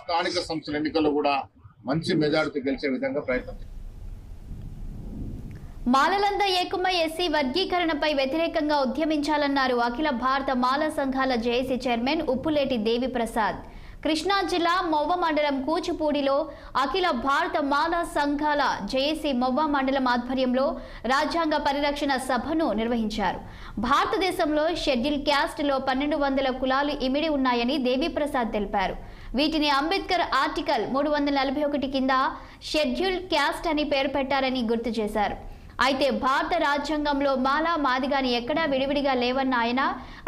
స్థానిక సంస్థల ఎన్నికల్లో కూడా మంచి మెజార్టీ గెలిచే విధంగా ప్రయత్నం మాలలంద ఏకమై ఎస్సీ వర్గీకరణపై వ్యతిరేకంగా ఉద్యమించాలన్నారు అఖిల భారత మాల సంఘాల జేఏసీ చైర్మన్ ఉప్పులేటి దేవిప్రసాద్. కృష్ణా జిల్లా మొవ్వ మండలం కూచిపూడిలో అఖిల భారత మాల సంఘాల జేఏసీ మొవ్వ మండలం ఆధ్వర్యంలో రాజ్యాంగ పరిరక్షణ సభను నిర్వహించారు. భారతదేశంలో షెడ్యూల్ క్యాస్ట్లో పన్నెండు వందల కులాలు ఇమిడి ఉన్నాయని దేవిప్రసాద్ తెలిపారు. వీటిని అంబేద్కర్ ఆర్టికల్ మూడు వందల నలభై ఒకటి కింద షెడ్యూల్ క్యాస్ట్ అని పేరు పెట్టారని గుర్తు చేశారు. అయితే భారత రాజ్యాంగంలో మాలా మాదిగాని ఎక్కడా విడివిడిగా లేవన్న ఆయన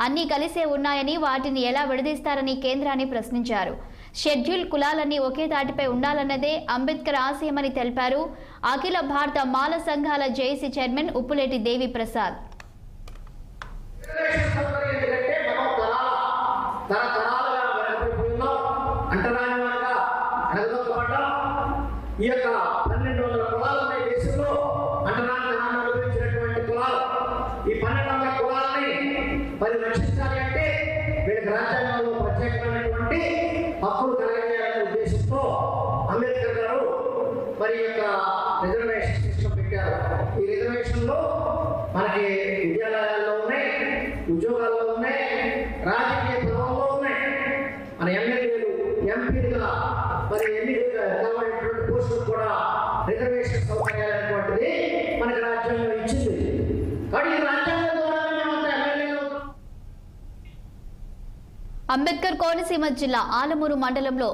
అన్నీ కలిసే ఉన్నాయని వాటిని ఎలా విడదీస్తారని కేంద్రాన్ని ప్రశ్నించారు. షెడ్యూల్ కులాలన్నీ ఒకే తాటిపై ఉండాలన్నదే అంబేద్కర్ ఆశయమని తెలిపారు. అఖిల భారత మాల సంఘాల జేఏసీ చైర్మన్ ఉప్పులేటి దేవి ప్రసాద్ అంటరాని వారిగా అడగదొక్కబడ్డ ఈ యొక్క పన్నెండు వందల కులాలు ఉన్నాయి దేశంలో. అంటరాని తనాన్ని అనుభవించినటువంటి కులాలు ఈ పన్నెండు వందల కులాలని మరి రక్షించాలి అంటే వీళ్ళకి రాజ్యాంగంలో ప్రత్యేకమైనటువంటి హక్కులు కలగజేయాలనే ఉద్దేశంతో అంబేద్కర్ గారు మరి యొక్క రిజర్వేషన్ సిస్టమ్ పెట్టారు. ఈ రిజర్వేషన్లో మనకి విద్యాలయాల్లో ఉన్నాయి ఉద్యోగాల్లో ఎంపీలుగా మరి ఎన్నికలుగా కాబడినటువంటి పోస్టులు కూడా రిజర్వేషన్ సౌకర్యాలు అనేటువంటిది మనకి రాజ్యాంగం ఇచ్చింది. కానీ రాజ్యాంగం అంబేద్కర్ కోనసీమ జిల్లా ఆలమూరు మండలంలో